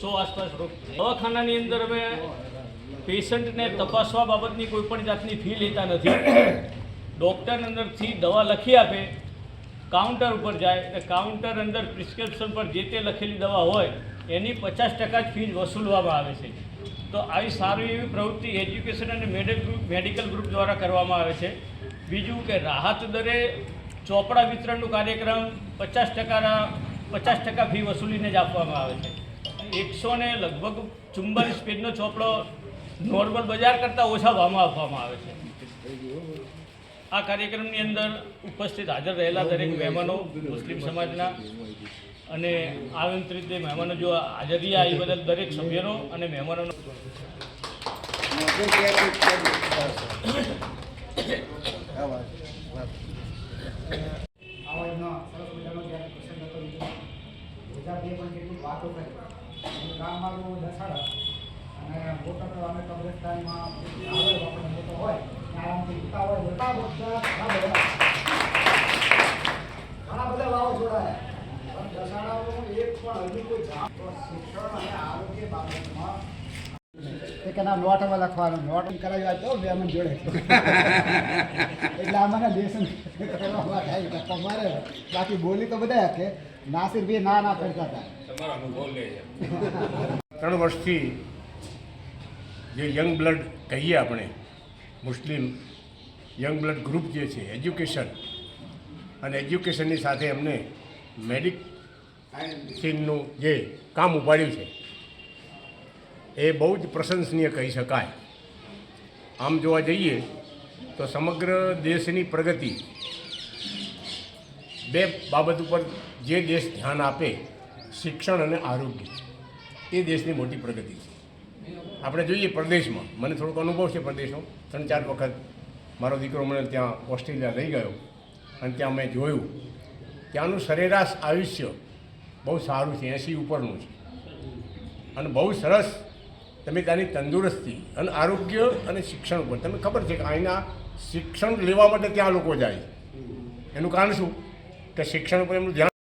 સો આસપાસ રોગ દવાખાનાની અંદર અમે પેશન્ટને તપાસવા બાબતની કોઈ પણ જાતની ફી લેતા નથી. ડૉક્ટર અંદરથી દવા લખી આપે, કાઉન્ટર ઉપર જાય, એટલે કાઉન્ટર અંદર પ્રિસ્ક્રિપ્શન પર જે તે લખેલી દવા હોય, એની પચાસ ટકા જ ફી વસૂલવામાં આવે છે. તો આવી સારી એવી પ્રવૃત્તિ એજ્યુકેશન અને મેડિકલ ગ્રુપ મેડિકલ ગ્રુપ દ્વારા કરવામાં આવે છે. બીજું કે રાહત દરે ચોપડા વિતરણનું કાર્યક્રમ પચાસ ટકાના, પચાસ ટકા ફી વસૂલીને જ આપવામાં આવે છે. એકસો ને લગભગ ચુમ્બાલીસ પેજનો ચોપડો નોર્મલ બજાર કરતાં ઓછા ભાવમાં આપવામાં આવે છે. આ કાર્યક્રમની અંદર ઉપસ્થિત હાજર રહેલા દરેક મહેમાનો, મુસ્લિમ સમાજના અને આમંત્રિત મહેમાનો જો હાજરી આવી બદલ દરેક સભ્યનો અને મહેમાનોનો આવાજનો સરસ મજાનો જ્યારે પ્રસંગ હતો ગુજરાતીએ પણ કેટલીક વાતો કરી. ગામમાં તો દસાડા અને મોટા તો અમે કબ્રસ્તાનમાં આવે આપણને હોય આરામથી ઉતા હોય બધા બધા ઘણા બધા વાવો જોડાયા. પણ દસાડાનું એક પણ હજુ કોઈ જાણ તો શિક્ષણ અને આરોગ્ય બાબતમાં એક એના નોટમાં લખવાનું. નોટ કરાવ્યા તો બે જોડે. એટલે અમારા લેસન તમારે બાકી બોલી તો બધા કે નાસિરભાઈ ના ના કરતા હતા. ત્રણ વર્ષથી જે યંગ બ્લડ કહીએ આપણે મુસ્લિમ યંગ બ્લડ ગ્રુપ જે છે એજ્યુકેશન અને એજ્યુકેશનની સાથે એમને મેડિક સીનનું જે કામ ઉપાડ્યું છે. એ બહુ જ પ્રશંસનીય કહી શકાય. આમ જોવા જઈએ તો સમગ્ર દેશની પ્રગતિ બે બાબત ઉપર જે દેશ ધ્યાન આપે, શિક્ષણ અને આરોગ્ય, એ દેશની મોટી પ્રગતિ છે. આપણે જોઈએ પ્રદેશમાં, મને થોડોક અનુભવ છે પ્રદેશનો. ત્રણ ચાર વખત મારો દીકરો મને ત્યાં ઓસ્ટ્રેલિયા લઈ ગયો અને ત્યાં મેં જોયું. ત્યાંનું સરેરાશ આયુષ્ય બહુ સારું છે એંસી ઉપરનું છે. અને બહુ સરસ તમે ત્યાંની તંદુરસ્તી અને આરોગ્ય અને શિક્ષણ ઉપર. તમને ખબર છે કે અહીંના શિક્ષણ લેવા માટે ત્યાં લોકો જાય એનું કારણ શું? કે શિક્ષણ ઉપર એમનું ધ્યાન